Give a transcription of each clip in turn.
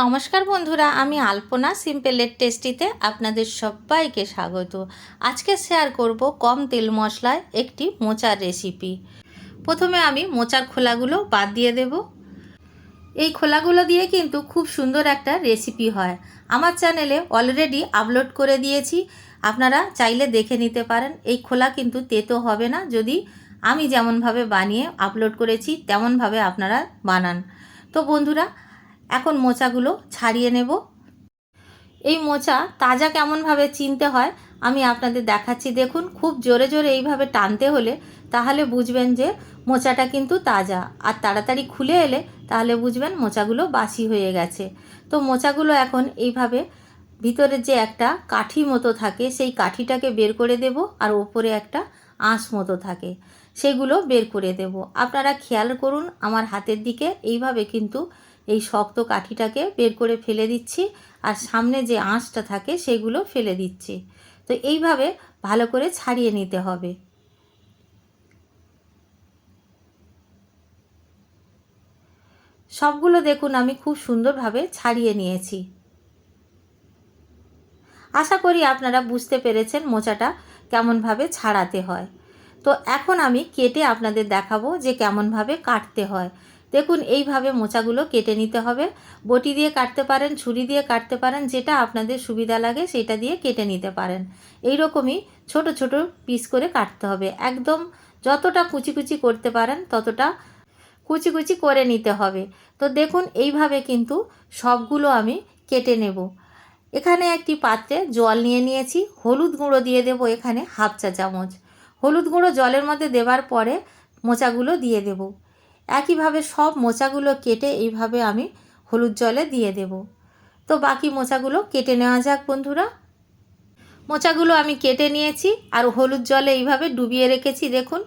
নমস্কার বন্ধুরা, আমি আলপনা সিম্পলের টেস্টিতে আপনাদের সবাইকে স্বাগত। আজকে শেয়ার করব কম তেল মশলায় একটি মোচার রেসিপি প্রথমে আমি মোচার খোলাগুলো বাদ দিয়ে দেব। এই খোলাগুলো দিয়ে কিন্তু খুব সুন্দর একটা রেসিপি হয়। আমার চ্যানেলে অলরেডি আপলোড করে দিয়েছি। আপনারা চাইলে দেখে নিতে পারেন। এই খোলা কিন্তু তেতো হবে না। যদি আমি যেমনভাবে বানিয়ে আপলোড করেছি, তেমনভাবে আপনারা বানান। তো বন্ধুরা এখন মোচাগুলো ছাড়িয়ে নেব। এই মোচা তাজা কেমনভাবে চিনতে হয় আমি আপনাদের দেখাচ্ছি। দেখুন, খুব জোরে জোরে এইভাবে টানতে হলে তাহলে বুঝবেন যে মোচাটা কিন্তু তাজা। আর তাড়াতাড়ি খুলে এলে তাহলে বুঝবেন মোচাগুলো বাসি হয়ে গেছে। তো মোচাগুলো এখন এইভাবে ভিতরে যে একটা কাঠি মতো থাকে, সেই কাঠিটাকে বের করে দেব আর ওপরে একটা আঁশ মতো থাকে, সেগুলো বের করে দেব। আপনারা খেয়াল করুন, আমার হাতের দিকে এইভাবে কিন্তু এই শক্ত কাঠিটাকে বের করে ফেলে দিচ্ছি আর সামনে যে আঁশটা থাকে সেগুলো ফেলে দিচ্ছি। তো এইভাবে ভালো করে ছাড়িয়ে নিতে হবে। সবগুলো দেখুন আমি খুব সুন্দরভাবে ছাড়িয়ে নিয়েছি। আশা করি আপনারা বুঝতে পেরেছেন মোচাটা কেমনভাবে ছাড়াতে হয়। তো এখন আমি কেটে আপনাদের দেখাবো যে কেমনভাবে কাটতে হয়। দেখুন, এইভাবে মোচাগুলো কেটে নিতে হবে। বটি দিয়ে কাটতে পারেন, ছুরি দিয়ে কাটতে পারেন, যেটা আপনাদের সুবিধা লাগে সেটা দিয়ে কেটে নিতে পারেন। এই রকমই ছোট ছোট পিস করে কাটতে হবে। একদম যতটা কুচি কুচি করতে পারেন, ততটা কুচি কুচি করে নিতে হবে। তো দেখুন, এইভাবে কিন্তু সবগুলো আমি কেটে নেব। এখানে একটি পাত্রে জল নিয়ে নিয়েছি। হলুদ গুঁড়ো দিয়ে দেব এখানে হাফ চা চামচ। হলুদ গুঁড়ো জলের মধ্যে দেবার পরে মোচাগুলো দিয়ে দেব। একইভাবে সব মোচাগুলো কেটে এইভাবে আমি হলুদ জলে দিয়ে দেব। তো বাকি মোচাগুলো কেটে নেওয়া যাক বন্ধুরা। মোচাগুলো আমি কেটে নিয়েছি আর হলুদ জলে এইভাবে ডুবিয়ে রেখেছি দেখুন।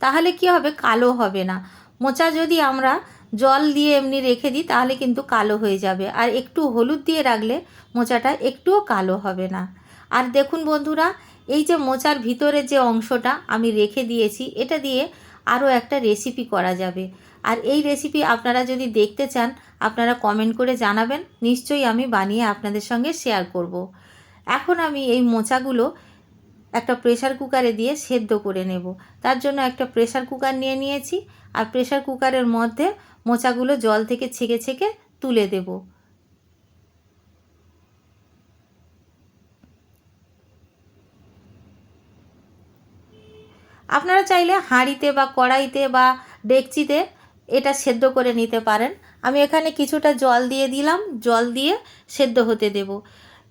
তাহলে কি হবে? কালো হবে না। মোচা যদি আমরা জল দিয়ে এমনি রেখে দিই তাহলে কিন্তু কালো হয়ে যাবে। আর একটু হলুদ দিয়ে রাখলে মোচাটা একটুও কালো হবে না। আর দেখুন বন্ধুরা, এই যে মোচার ভিতরে যে অংশটা আমি রেখে দিয়েছি, এটা দিয়ে আরও একটা রেসিপি করা যাবে। আর এই রেসিপি আপনারা যদি দেখতে চান, আপনারা কমেন্ট করে জানাবেন, নিশ্চয়ই আমি বানিয়ে আপনাদের সঙ্গে শেয়ার করব। এখন আমি এই মোচাগুলো একটা প্রেশার কুকারে দিয়ে সেদ্ধ করে নেব। তার জন্য একটা প্রেশার কুকার নিয়ে নিয়েছি। আর প্রেশার কুকারের মধ্যে মোচাগুলো জল থেকে ছেঁকে ছেঁকে তুলে দেব। আপনারা চাইলে হাঁড়িতে বা কড়াইতে বা ডেকচিতে এটা সেদ্ধ করে নিতে পারেন। আমি এখানে কিছুটা জল দিয়ে দিলাম। জল দিয়ে সেদ্ধ হতে দেব।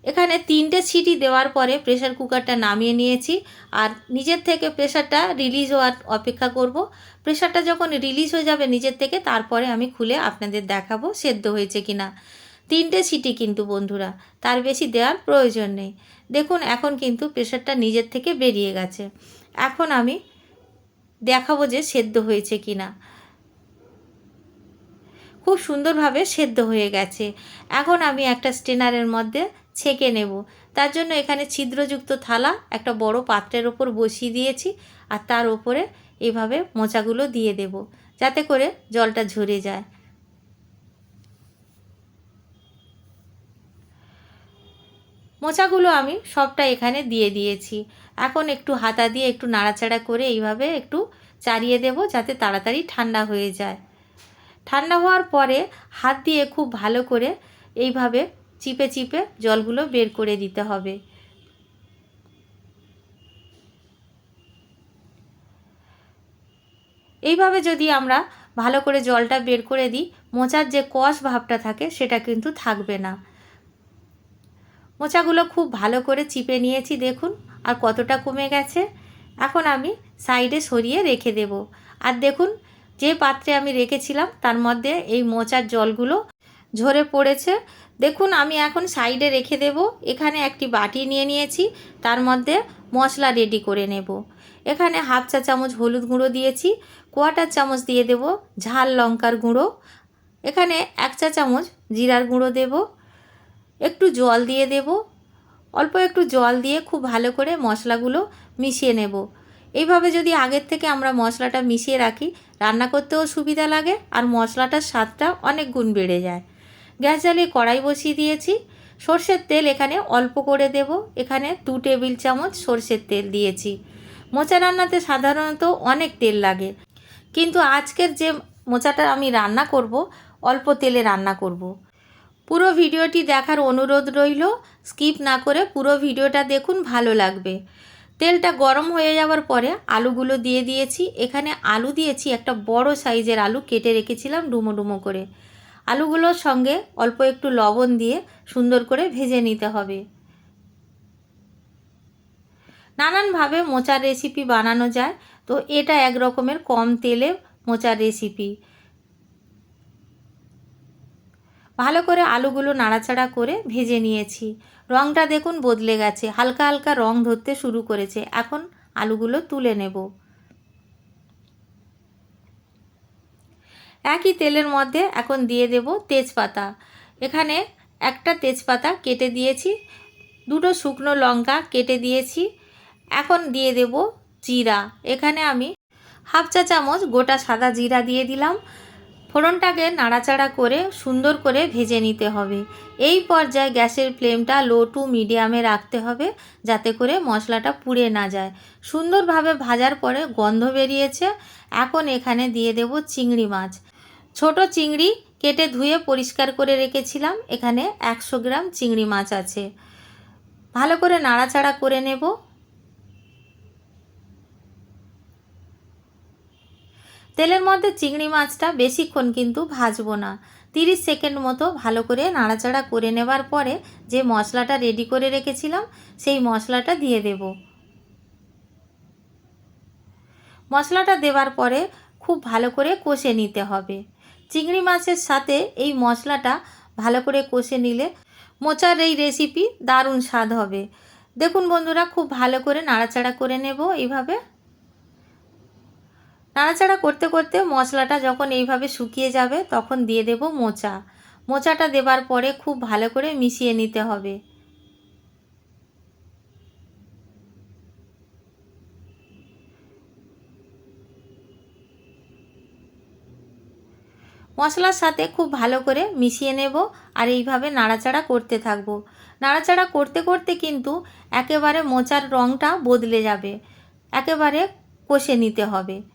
এখানে তিনটে সিটি দেওয়ার পরে প্রেশার কুকারটা নামিয়ে নিয়েছি আর নিজের থেকে প্রেশারটা রিলিজ হওয়ার অপেক্ষা করব। প্রেশারটা যখন রিলিজ হয়ে যাবে নিজের থেকে, তারপরে আমি খুলে আপনাদের দেখাবো সেদ্ধ হয়েছে কি না তিনটে সিটি কিন্তু বন্ধুরা, তার বেশি দেওয়ার প্রয়োজন নেই। দেখুন, এখন কিন্তু প্রেশারটা নিজের থেকে বেরিয়ে গেছে। এখন আমি দেখাবো যে সেদ্ধ হয়েছে কি না খুব সুন্দরভাবে সেদ্ধ হয়ে গেছে। এখন আমি একটা স্টেনারের মধ্যে ছেঁকে নেব। তার জন্য এখানে ছিদ্রযুক্ত থালা একটা বড় পাত্রের ওপর বসিয়ে দিয়েছি আর তার ওপরে এভাবে মোচাগুলো দিয়ে দেব যাতে করে জলটা ঝরে যায়। মোচাগুলো আমি সবটা এখানে দিয়ে দিয়েছি। এখন একটু হাতা দিয়ে একটু নাড়াচাড়া করে এইভাবে একটু চারিয়ে দেব যাতে তাড়াতাড়ি ঠান্ডা হয়ে যায়। ঠান্ডা হওয়ার পরে হাত দিয়ে খুব ভালো করে এইভাবে চিপে চিপে জলগুলো বের করে দিতে হবে। এইভাবে যদি আমরা ভালো করে জলটা বের করে দিই, মোচার যে কষ ভাবটা থাকে সেটা কিন্তু থাকবে না। মোচাগুলো খুব ভালো করে চিপে নিয়েছি, দেখুন, আর কতটা কমে গেছে। এখন আমি সাইডে সরিয়ে রেখে দেব। আর দেখুন, যে পাত্রে আমি রেখেছিলাম, তার মধ্যে এই মোচার জলগুলো ঝরে পড়েছে। দেখুন, আমি এখন সাইডে রেখে দেব। এখানে একটি বাটি নিয়ে নিয়েছি, তার মধ্যে মশলা রেডি করে নেব। এখানে হাফ চা চামচ হলুদ গুঁড়ো দিয়েছি, কোয়াটার চামচ দিয়ে দেব ঝাল লঙ্কার গুঁড়ো। এখানে এক চা চামচ জিরার গুঁড়ো দেব। একটু জল দিয়ে দেব। অল্প একটু জল দিয়ে খুব ভালো করে মশলাগুলো মিশিয়ে নেব। এইভাবে যদি আগের থেকে আমরা মশলাটা মিশিয়ে রাখি, রান্না করতেও সুবিধা লাগে আর মশলাটার স্বাদটা অনেক গুণ বেড়ে যায়। গ্যাস জ্বালিয়ে কড়াই বসিয়ে দিয়েছি। সর্ষের তেল এখানে অল্প করে দেব। এখানে দু টেবিল চামচ সর্ষের তেল দিয়েছি। মোচা রান্নাতে সাধারণত অনেক তেল লাগে। কিন্তু আজকের যে মোচাটা আমি রান্না করব, অল্প তেলে রান্না করব। পুরো ভিডিওটি দেখার অনুরোধ রইল, স্কিপ না করে পুরো ভিডিওটা দেখুন, ভালো লাগবে। তেলটা গরম হয়ে যাওয়ার পরে আলুগুলো দিয়ে দিয়েছি। এখানে আলু দিয়েছি, একটা বড় সাইজের আলু কেটে রেখেছিলাম ডুমো ডুমো করে। আলুগুলোর সঙ্গে অল্প একটু লবণ দিয়ে সুন্দর করে ভেজে নিতে হবে। নানানভাবে মোচার রেসিপি বানানো যায়, তো এটা এক রকমের কম তেলে মোচার রেসিপি। ভালো করে আলুগুলো নাড়াচাড়া করে ভেজে নিয়েছি। রঙটা দেখুন বদলে গেছে। হালকা হালকা রং ধরতে শুরু করেছে। এখন আলুগুলো তুলে নেব। একই তেলের মধ্যে এখন দিয়ে দেব তেজপাতা। এখানে একটা তেজপাতা কেটে দিয়েছি। দুটো শুকনো লঙ্কা কেটে দিয়েছি। এখন দিয়ে দেব জিরা। এখানে আমি হাফ চা চামচ গোটা সাদা জিরা দিয়ে দিলাম। ফোড়নটাকে নাড়াচাড়া করে সুন্দর করে ভেজে নিতে হবে। এই পর্যায়ে গ্যাসের ফ্লেমটা লো টু মিডিয়ামে রাখতে হবে যাতে করে মশলাটা পুড়ে না যায়। সুন্দরভাবে ভাজার পরে গন্ধ বেরিয়েছে। এখন এখানে দিয়ে দেব চিংড়ি মাছ। ছোট চিংড়ি কেটে ধুয়ে পরিষ্কার করে রেখেছিলাম। এখানে একশো গ্রাম চিংড়ি মাছ আছে। ভালো করে নাড়াচাড়া করে নেব। তেলের মধ্যে চিংড়ি মাছটা বেশিক্ষণ কিন্তু ভাজবো না। তিরিশ সেকেন্ড মতো ভালো করে নাড়াচাড়া করে নেবার পরে যে মশলাটা রেডি করে রেখেছিলাম, সেই মশলাটা দিয়ে দেব। মশলাটা দেওয়ার পরে খুব ভালো করে কষে নিতে হবে। চিংড়ি মাছের সাথে এই মশলাটা ভালো করে কষে নিলে মোচার এই রেসিপি দারুণ স্বাদ হবে। দেখুন বন্ধুরা, খুব ভালো করে নাড়াচাড়া করে নেব এইভাবে। নাড়াচাড়া করতে করতে মশলাটা যখন এইভাবে শুকিয়ে যাবে, তখন দিয়ে দেব মোচা। মোচাটা দেবার পরে খুব ভালো করে মিশিয়ে নিতে হবে। মশলার সাথে খুব ভালো করে মিশিয়ে নেব আর এইভাবে নাড়াচাড়া করতে থাকব। নাড়াচাড়া করতে করতে কিন্তু একেবারে মোচার রঙটা বদলে যাবে। একেবারে কষে নিতে হবে।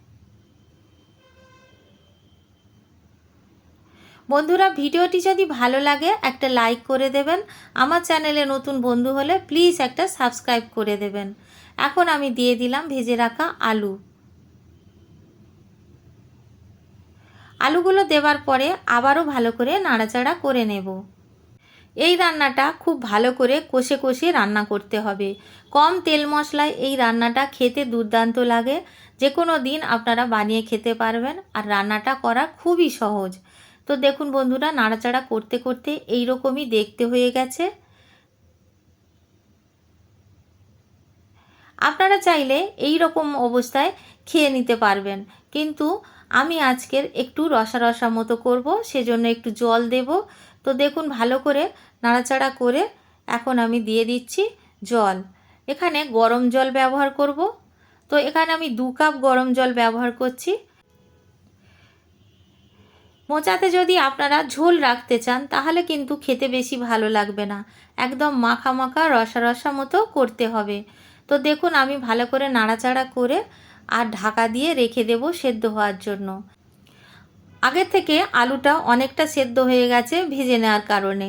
বন্ধুরা, ভিডিওটি যদি ভালো লাগে, একটা লাইক করে দেবেন। আমার চ্যানেলে নতুন বন্ধু হলে প্লিজ একটা সাবস্ক্রাইব করে দেবেন। এখন আমি দিয়ে দিলাম ভেজে রাখা আলু। আলুগুলো দেওয়ার পরে আবারও ভালো করে নাড়াচাড়া করে নেব। এই রান্নাটা খুব ভালো করে কষে কষে রান্না করতে হবে। কম তেল মশলায় এই রান্নাটা খেতে দুর্দান্ত লাগে। যে কোনো দিন আপনারা বানিয়ে খেতে পারবেন। আর রান্নাটা করা খুবই সহজ। তো দেখুন বন্ধুরা, নাড়াচাড়া করতে করতে এই রকমই দেখতে হয়ে গেছে। আপনারা চাইলে এই রকম অবস্থায় খেয়ে নিতে পারবেন। কিন্তু আমি আজকের একটু রসা রসা মতো করব, সেজন্য একটু জল দেব। তো দেখুন ভালো করে নাড়াচাড়া করে এখন আমি দিয়ে দিচ্ছি জল। এখানে গরম জল ব্যবহার করব। তো এখানে আমি দু কাপ গরম জল ব্যবহার করছি। মোচাতে যদি আপনারা ঝোল রাখতে চান, তাহলে কিন্তু খেতে বেশি ভালো লাগবে না। একদম মাখা মাখা, রসা রসা মতো করতে হবে। তো দেখুন, আমি ভালো করে নাড়াচাড়া করে আর ঢাকা দিয়ে রেখে দেব সেদ্ধ হওয়ার জন্য। আগে থেকে আলুটা অনেকটা সেদ্ধ হয়ে গেছে ভেজে নেওয়ার কারণে।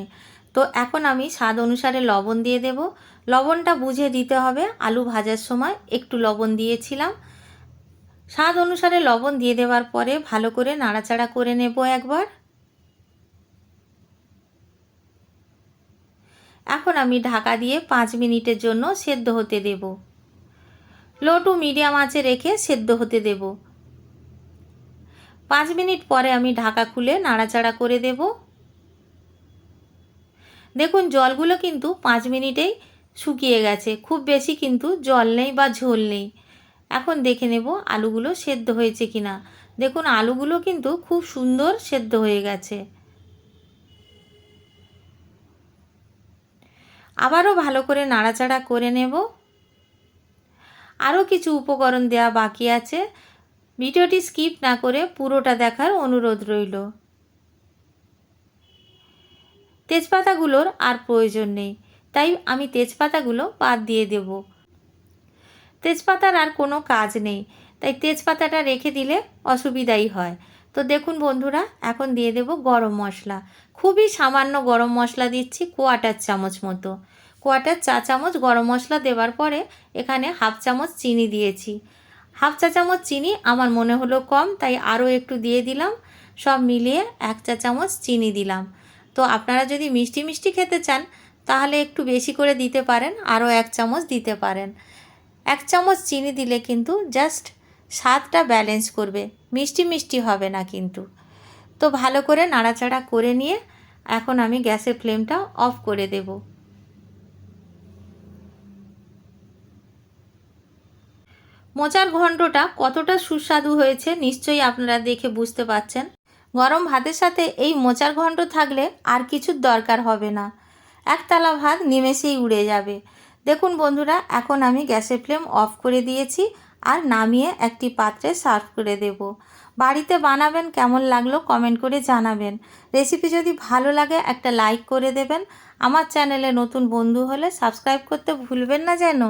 তো এখন আমি স্বাদ অনুসারে লবণ দিয়ে দেব। লবণটা বুঝে দিতে হবে। আলু ভাজার সময় একটু লবণ দিয়েছিলাম। স্বাদ অনুসারে লবণ দিয়ে দেওয়ার পরে ভালো করে নাড়াচাড়া করে নেব একবার। এখন আমি ঢাকা দিয়ে পাঁচ মিনিটের জন্য সেদ্ধ হতে দেব। লো টু মিডিয়াম আঁচে রেখে সেদ্ধ হতে দেব। পাঁচ মিনিট পরে আমি ঢাকা খুলে নাড়াচাড়া করে দেব। দেখুন, জলগুলো কিন্তু পাঁচ মিনিটেই শুকিয়ে গেছে। খুব বেশি কিন্তু জল নেই বা ঝোল নেই। এখন দেখে নেব আলুগুলো সেদ্ধ হয়েছে কি না দেখুন, আলুগুলো কিন্তু খুব সুন্দর সেদ্ধ হয়ে গেছে। আবারও ভালো করে নাড়াচাড়া করে নেব। আরও কিছু উপকরণ দেওয়া বাকি আছে। ভিডিওটি স্কিপ না করে পুরোটা দেখার অনুরোধ রইল। তেজপাতাগুলোর আর প্রয়োজন নেই, তাই আমি তেজপাতাগুলো বাদ দিয়ে দেব। তেজপাতার আর কোনো কাজ নেই। তাই তেজপাতাটা রেখে দিলে অসুবিধাই হয়। তো দেখুন বন্ধুরা, এখন দিয়ে দেব গরম মশলা। খুবই সামান্য গরম মশলা দিচ্ছি কোয়াটার চামচ মতো। কোয়াটার চা চামচ গরম মশলা দেওয়ার পরে এখানে হাফ চামচ চিনি দিয়েছি। হাফ চা চামচ চিনি আমার মনে হলো কম, তাই আরও একটু দিয়ে দিলাম। সব মিলিয়ে এক চা চামচ চিনি দিলাম। তো আপনারা যদি মিষ্টি মিষ্টি খেতে চান, তাহলে একটু বেশি করে দিতে পারেন, আরও এক চামচ দিতে পারেন। এক চামচ চিনি দিলে কিন্তু জাস্ট স্বাদটা ব্যালেন্স করবে। মিষ্টি মিষ্টি হবে না কিন্তু। তো ভালো করে নাড়াচাড়া করে নিয়ে এখন আমি গ্যাসের ফ্লেমটা অফ করে দেব। মোচার ঘণ্টটা কতটা সুস্বাদু হয়েছে নিশ্চয়ই আপনারা দেখে বুঝতে পাচ্ছেন। গরম ভাতের সাথে এই মোচার ঘণ্ট থাকলে আর কিছুর দরকার হবে না। একতলা ভাত নিমেষেই উড়ে যাবে। দেখুন বন্ধুরা, এখন আমি গ্যাসের ফ্লেম অফ করে দিয়েছি আর নামিয়ে একটি পাত্রে সার্ভ করে দেব। বাড়িতে বানাবেন, কেমন লাগল কমেন্ট করে জানাবেন। রেসিপি যদি ভালো লাগে, একটা লাইক করে দেবেন। আমার চ্যানেলে নতুন বন্ধু হলে সাবস্ক্রাইব করতে ভুলবেন না যেন।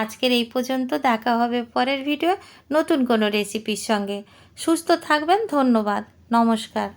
আজকের এই পর্যন্ত, দেখা হবে পরের ভিডিও নতুন কোনো রেসিপির সঙ্গে। সুস্থ থাকবেন, ধন্যবাদ। নমস্কার।